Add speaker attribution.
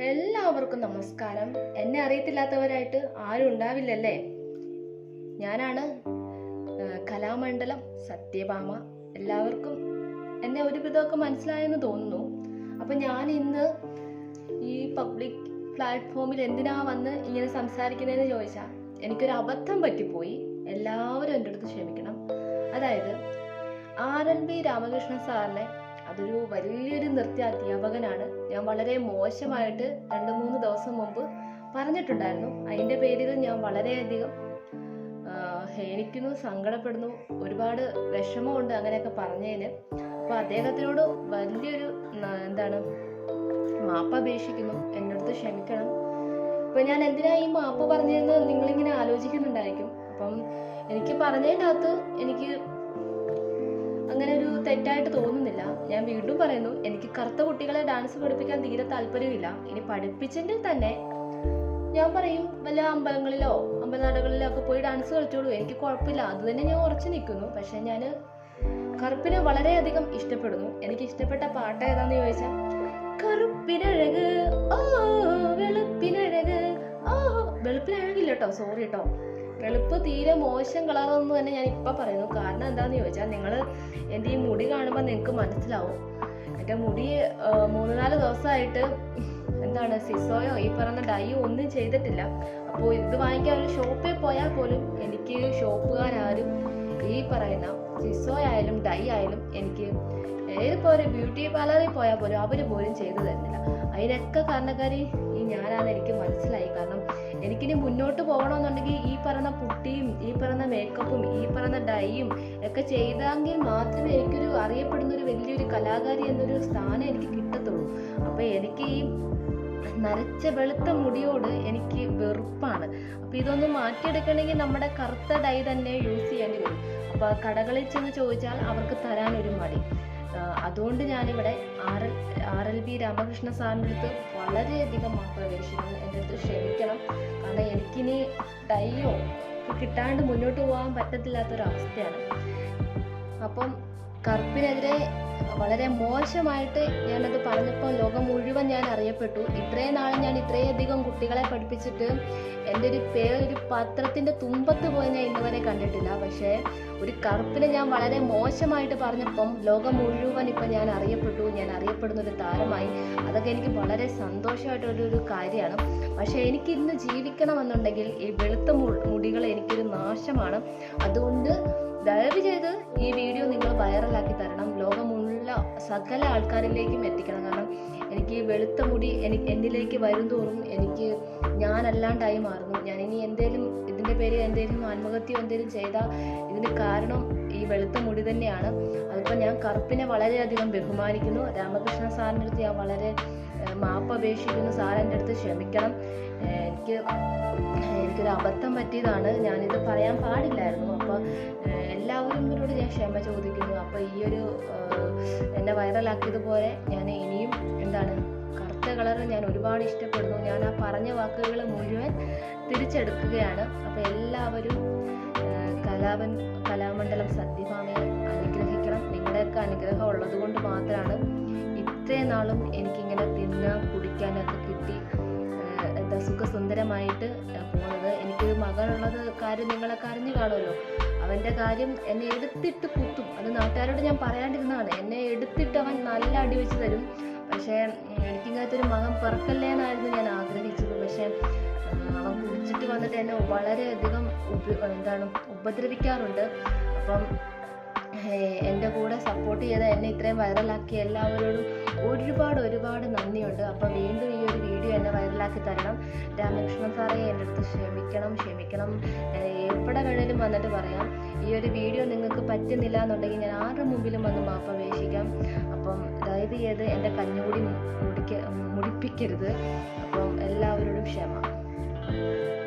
Speaker 1: എല്ലാവർക്കും നമസ്കാരം. എന്നെ അറിയത്തില്ലാത്തവരായിട്ട് ആരും ഉണ്ടാവില്ലല്ലേ? ഞാനാണ് കലാമണ്ഡലം സത്യഭാമ. എല്ലാവർക്കും എന്നെ ഒരു ഒരുവിധമൊക്കെ മനസ്സിലായെന്ന് തോന്നുന്നു. അപ്പം ഞാൻ ഇന്ന് ഈ പബ്ലിക് പ്ലാറ്റ്ഫോമിൽ എന്തിനാ വന്ന് ഇങ്ങനെ സംസാരിക്കുന്നതെന്ന് ചോദിച്ചാൽ എനിക്കൊരു അബദ്ധം പറ്റിപ്പോയി. എല്ലാവരും എന്റെ അടുത്ത് ക്ഷമിക്കണം. അതായത് ആർ എൻ ബി രാമകൃഷ്ണൻ സാറിനെ അതൊരു വലിയൊരു നൃത്ത അധ്യാപകനാണ്. ഞാൻ വളരെ മോശമായിട്ട് രണ്ട് മൂന്ന് ദിവസം മുമ്പ് പറഞ്ഞിട്ടുണ്ടായിരുന്നു. അതിന്റെ പേരിൽ ഞാൻ വളരെയധികം ഹേനിക്കുന്നു സങ്കടപ്പെടുന്നു. ഒരുപാട് വിഷമമുണ്ട് അങ്ങനെയൊക്കെ പറഞ്ഞതിന്. അപ്പോൾ അദ്ദേഹത്തിനോട് വലിയൊരു എന്താണ് മാപ്പ് അപേക്ഷിക്കുന്നു. എന്റെ അടുത്ത് ക്ഷമിക്കണം. ഇപ്പം ഞാൻ എന്തിനാ ഈ മാപ്പ് പറഞ്ഞതെന്ന് നിങ്ങളിങ്ങനെ ആലോചിക്കുന്നുണ്ടായിരിക്കും. അപ്പം എനിക്ക് പറഞ്ഞതിന്റെ അകത്ത് എനിക്ക് അങ്ങനെ ഒരു തെറ്റായിട്ട് തോന്നുന്നില്ല. ഞാൻ വീണ്ടും പറയുന്നു എനിക്ക് കറുത്ത കുട്ടികളെ ഡാൻസ് പഠിപ്പിക്കാൻ തീരെ താല്പര്യമില്ല. ഇനി പഠിപ്പിച്ചെങ്കിൽ തന്നെ ഞാൻ പറയും വല്ല അമ്പലങ്ങളിലോ അമ്പലനാടുകളിലോ ഒക്കെ പോയി ഡാൻസ് കളിച്ചോളൂ. എനിക്ക് കുഴപ്പമില്ല. അത് തന്നെ ഞാൻ ഉറച്ചു നിൽക്കുന്നു. പക്ഷെ ഞാൻ കറുപ്പിനെ വളരെയധികം ഇഷ്ടപ്പെടുന്നു. എനിക്ക് ഇഷ്ടപ്പെട്ട പാട്ട് ഏതാന്ന് ചോദിച്ചാൽ കറുപ്പിനഴക് ഓ വെളുപ്പിനഴക് ഓ വെളുപ്പിനഴകില്ല കേട്ടോ സോറി കേട്ടോ വെളുപ്പ് തീരെ മോശം കളറൊന്നും തന്നെ ഞാൻ ഇപ്പം പറയുന്നു. കാരണം എന്താന്ന് ചോദിച്ചാൽ നിങ്ങൾ എന്റെ ഈ മുടി കാണുമ്പോൾ നിങ്ങൾക്ക് മനസ്സിലാവും. എന്റെ മുടി മൂന്ന് നാല് ദിവസമായിട്ട് എന്താണ് സിസോയോ ഈ പറഞ്ഞ ഡൈയോ ഒന്നും ചെയ്തിട്ടില്ല. അപ്പോൾ ഇത് വാങ്ങിക്കാൻ ഒരു ഷോപ്പിൽ പോയാൽ പോലും എനിക്ക് ഷോപ്പുകാരും ഈ പറയുന്ന സിസോ ആയാലും ഡൈ ആയാലും എനിക്ക് ഏതിപ്പോൾ ഒരു ബ്യൂട്ടി പാർലറിൽ പോയാൽ പോലും അവർ പോലും ചെയ്തു തരുന്നില്ല. അതിനൊക്കെ കാരണക്കാരി ഈ ഞാനാണ് എനിക്ക് മനസ്സിലായി. കാരണം എനിക്കിനി മുന്നോട്ട് പോകണമെന്നുണ്ടെങ്കിൽ ഈ പറയുന്ന പുട്ടിയും ഈ പറയുന്ന മേക്കപ്പും ഈ പറയുന്ന ഡൈയും ഒക്കെ ചെയ്തെങ്കിൽ മാത്രമേ എനിക്കൊരു അറിയപ്പെടുന്ന ഒരു വലിയൊരു കലാകാരി എന്നൊരു സ്ഥാനം എനിക്ക് കിട്ടത്തുള്ളൂ. അപ്പോൾ എനിക്ക് ഈ നരച്ച വെളുത്ത മുടിയോട് എനിക്ക് വെറുപ്പാണ്. അപ്പോൾ ഇതൊന്ന് മാറ്റിയെടുക്കണമെങ്കിൽ നമ്മുടെ കറുത്ത ഡൈ തന്നെ യൂസ് ചെയ്യേണ്ടി വരും. അപ്പോൾ കടകളിൽ ചെന്ന് ചോദിച്ചാൽ അവർക്ക് തരാൻ ഒരു മടി അതുകൊണ്ട് ഞാനിവിടെ R L R L B Ramakrishna സാറിന്റെ അടുത്ത് വളരെയധികം അപേക്ഷിക്കുന്നു ക്ഷമിക്കണം. കാരണം എനിക്കിനി ഡൈയോ കിട്ടാണ്ട് മുന്നോട്ട് പോകാൻ പറ്റത്തില്ലാത്തൊരവസ്ഥയാണ്. അപ്പം കറുപ്പിനെതിരെ വളരെ മോശമായിട്ട് ഞാനത് പറഞ്ഞപ്പോൾ ലോകം മുഴുവൻ ഞാൻ അറിയപ്പെട്ടു. ഇത്രയും നാൾ ഞാൻ ഇത്രയധികം കുട്ടികളെ പഠിപ്പിച്ചിട്ട് എന്റെ ഒരു പേരൊരു പത്രത്തിന്റെ തുമ്പത്ത് പോയി ഞാൻ ഇന്നുവരെ കണ്ടിട്ടില്ല. പക്ഷേ ഒരു കറുപ്പിനെ ഞാൻ വളരെ മോശമായിട്ട് പറഞ്ഞപ്പം ലോകം മുഴുവൻ ഇപ്പം ഞാൻ അറിയപ്പെട്ടു. ഞാൻ അറിയപ്പെടുന്ന ഒരു താരമായി. അതൊക്കെ എനിക്ക് വളരെ സന്തോഷമായിട്ടുള്ള ഒരു കാര്യമാണ്. പക്ഷേ എനിക്ക് ഇന്ന് ജീവിക്കണമെന്നുണ്ടെങ്കിൽ ഈ വെളുത്ത മുടികൾ എനിക്കൊരു നാശമാണ്. അതുകൊണ്ട് ദയവ് ചെയ്ത് ഈ വീഡിയോ നിങ്ങൾ വൈറലാക്കി തരണം. ലോകമുള്ള സകല ആൾക്കാരിലേക്കും എത്തിക്കണം. കാരണം എനിക്ക് വെളുത്ത മുടി എനിക്ക് എന്നിലേക്ക് വരും തോറും എനിക്ക് ഞാനല്ലാണ്ടായി മാറുന്നു. ഞാൻ ഇനി എന്തേലും ഇതിന്റെ പേരിൽ എന്തേലും ആത്മഹത്യ എന്തേലും ചെയ്താൽ ഇതിന് കാരണം വെളുത്ത മുടി തന്നെയാണ്. അതിപ്പോൾ ഞാൻ കറുപ്പിനെ വളരെയധികം ബഹുമാനിക്കുന്നു. രാമകൃഷ്ണ സാറിന്റെ അടുത്ത് ഞാൻ വളരെ മാപ്പ് അപേക്ഷിക്കുന്നു. സാർ അടുത്ത് ക്ഷമിക്കണം. എനിക്ക് എനിക്കൊരു അബദ്ധം പറ്റിയതാണ്. ഞാനിത് പറയാൻ പാടില്ലായിരുന്നു. അപ്പോൾ എല്ലാവരും ഇവരോട് ഞാൻ ക്ഷമ ചോദിക്കുന്നു. അപ്പോൾ ഈ ഒരു എന്നെ വൈറലാക്കിയതുപോലെ ഞാൻ ഇനിയും എന്താണ് കറുത്ത കളർ ഞാൻ ഒരുപാട് ഇഷ്ടപ്പെടുന്നു. ഞാൻ ആ പറഞ്ഞ വാക്കുകൾ മുഴുവൻ തിരിച്ചെടുക്കുകയാണ്. അപ്പോൾ എല്ലാവരും ഏഹ്, കലാവൻ കലാമണ്ഡലം സത്യഭാമയെ അനുഗ്രഹിക്കണം. നിങ്ങളുടെയൊക്കെ അനുഗ്രഹം ഉള്ളത് കൊണ്ട് മാത്രമാണ് ഇത്രയും നാളും എനിക്കിങ്ങനെ തിന്നാൻ കുടിക്കാനൊക്കെ കിട്ടി എന്താ സുഖസുന്ദരമായിട്ട് പോകുന്നത് എനിക്കൊരു മകളുള്ളത് കാര്യം നിങ്ങളൊക്കെ അറിഞ്ഞു കാണുമല്ലോ. അവന്റെ കാര്യം എന്നെ എടുത്തിട്ട് കുത്തും. അത് നാട്ടുകാരോട് ഞാൻ പറയാണ്ടിരുന്നതാണ്. എന്നെ എടുത്തിട്ട് അവൻ നല്ല അടി വെച്ച് തരും. പക്ഷേ എനിക്കിങ്ങനത്തെ ഒരു മകൻ പിറക്കല്ലേ എന്നായിരുന്നു ഞാൻ ആഗ്രഹിച്ചത്. പക്ഷേ അവൻ കുടിച്ചിട്ട് വന്നിട്ട് എന്നെ വളരെയധികം എന്താണ് ഉപദ്രവിക്കാറുണ്ട്. അപ്പം എന്റെ കൂടെ സപ്പോർട്ട് ചെയ്ത എന്നെ ഇത്രയും വൈറലാക്കിയ എല്ലാവരോടും ഒരുപാട് ഒരുപാട് നന്ദിയുണ്ട്. അപ്പം വീണ്ടും ഈ ഒരു വീഡിയോ എന്നെ വൈറലാക്കി തരണം. രാമകൃഷ്ണൻ സാറേ എന്റെ അടുത്ത് ക്ഷമിക്കണം ക്ഷമിക്കണം. എവിടെ വേണേലും വന്നിട്ട് പറയാം. ഈ ഒരു വീഡിയോ നിങ്ങൾക്ക് പറ്റുന്നില്ല എന്നുണ്ടെങ്കിൽ ഞാൻ ആരുടെ മുമ്പിലും വന്ന് മാപ്പ് അപേക്ഷിക്കാം അപ്പം ദയവ് ചെയ്ത് എന്റെ കഞ്ഞുകൂടി മുടിക്ക മുടിപ്പിക്കരുത്. അപ്പം എല്ലാവരോടും ക്ഷമ. Música